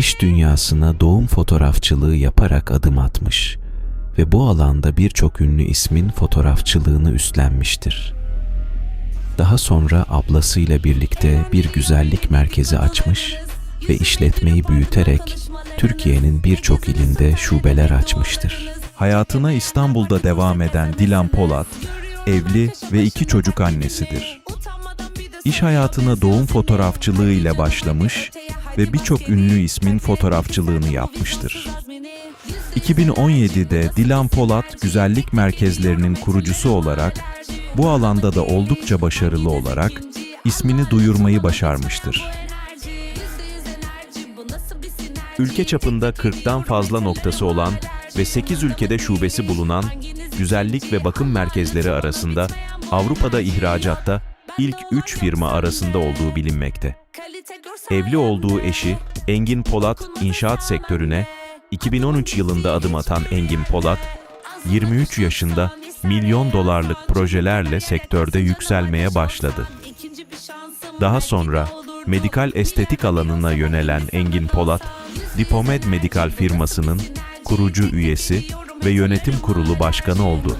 iş dünyasına doğum fotoğrafçılığı yaparak adım atmış ve bu alanda birçok ünlü ismin fotoğrafçılığını üstlenmiştir. Daha sonra ablasıyla birlikte bir güzellik merkezi açmış ve işletmeyi büyüterek Türkiye'nin birçok ilinde şubeler açmıştır. Hayatına İstanbul'da devam eden Dilan Polat, evli ve iki çocuk annesidir. İş hayatına doğum fotoğrafçılığı ile başlamış ve birçok ünlü ismin fotoğrafçılığını yapmıştır. 2017'de Dilan Polat güzellik merkezlerinin kurucusu olarak bu alanda da oldukça başarılı olarak ismini duyurmayı başarmıştır. Ülke çapında 40'tan fazla noktası olan ve 8 ülkede şubesi bulunan güzellik ve bakım merkezleri arasında Avrupa'da ihracatta ilk 3 firma arasında olduğu bilinmekte. Evli olduğu eşi Engin Polat inşaat sektörüne 2013 yılında adım atan Engin Polat, 23 yaşında milyon dolarlık projelerle sektörde yükselmeye başladı. Daha sonra medikal estetik alanına yönelen Engin Polat, Dipomed Medikal firmasının kurucu üyesi ve yönetim kurulu başkanı oldu.